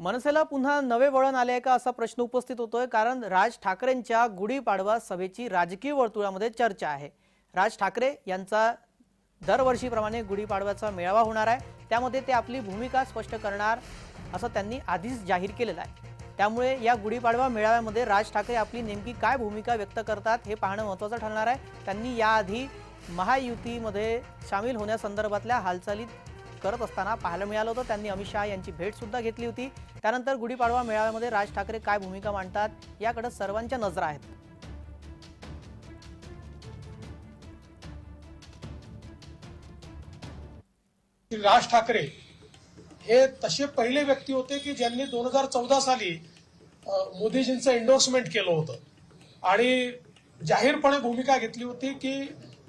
मनसेला पुन्हा नवे वळण आले आहे का असा प्रश्न उपस्थित होतोय? कारण राज ठाकरेंच्या गुढीपाडवा सभेची राजकीय वर्तुळामध्ये चर्चा आहे. राज ठाकरे यांचा दरवर्षीप्रमाणे गुढीपाडव्याचा मेळावा होणार आहे. त्यामध्ये ते आपली भूमिका स्पष्ट करणार असं त्यांनी आधीच जाहीर केलेलं आहे. त्यामुळे या गुढीपाडवा मेळाव्यामध्ये राज ठाकरे आपली नेमकी काय भूमिका व्यक्त करतात हे पाहणं महत्त्वाचं ठरणार आहे. त्यांनी याआधी महायुतीमध्ये सामील होण्यासंदर्भातल्या हालचाली करत असताना पाहायला मिळालं होतं. त्यांनी अमित शहा यांची भेट सुद्धा घेतली होती. त्यानंतर गुढीपाडवा मेळाव्यामध्ये राज ठाकरे काय भूमिका मांडतात याकडे सर्वांच्या नजरा आहेत. राज ठाकरे हे तसे पहिले व्यक्ती होते की ज्यांनी दोन हजार चौदा साली मोदीजींचं एन्डोर्समेंट केलं होतं. आणि जाहीरपणे भूमिका घेतली होती की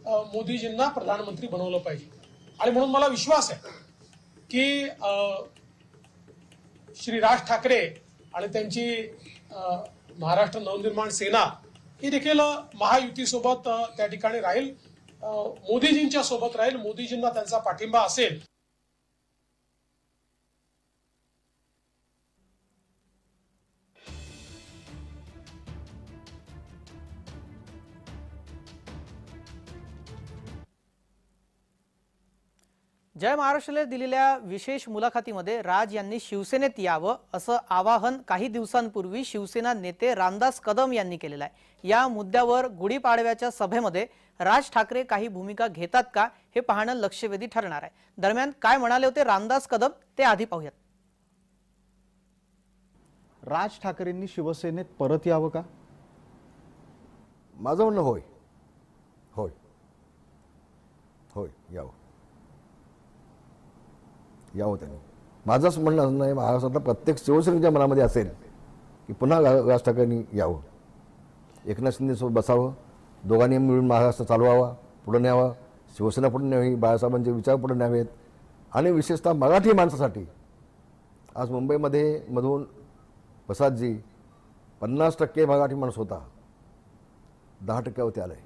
मोदीजींना प्रधानमंत्री बनवलं पाहिजे. आणि म्हणून मला विश्वास आहे की श्री राज ठाकरे आणि त्यांची महाराष्ट्र नवनिर्माण सेना ही देखील महायुतीसोबत त्या ठिकाणी राहील. मोदीजींच्या सोबत राहील. मोदीजींना त्यांचा पाठिंबा असेल. जय महाराष्ट्राला दिलेल्या विशेष मुलाखतीमध्ये राज यांनी शिवसेनेत यावं असं आवाहन काही दिवसांपूर्वी शिवसेना नेते रामदास कदम यांनी केलेलं आहे. या मुद्द्यावर गुढीपाडव्याच्या सभेमध्ये राज ठाकरे काही भूमिका घेतात का हे पाहणं लक्षवेधी ठरणार आहे. दरम्यान काय म्हणाले होते रामदास कदम? ते आधी पाहूयात. राज ठाकरेंनी शिवसेनेत परत यावं का? माझं म्हणणं होय. होय. होय यावं. यावं त्यांनी. माझंच म्हणणं असं नाही महाराष्ट्रातला प्रत्येक शिवसेनेच्या मनामध्ये असेल की पुन्हा राज ठाकरेंनी यावं. एकनाथ शिंदेसोबत बसावं दोघांनी मिळून महाराष्ट्र चालवावा पुढं न्यावा शिवसेना पुढे न्यावी बाळासाहेबांचे विचार पुढे न्यावेत आणि विशेषतः मराठी माणसासाठी. आज मुंबईमध्ये मधून प्रसादजी पन्नास टक्के मराठी माणूस होता. दहा टक्क्यावरती आलं आहे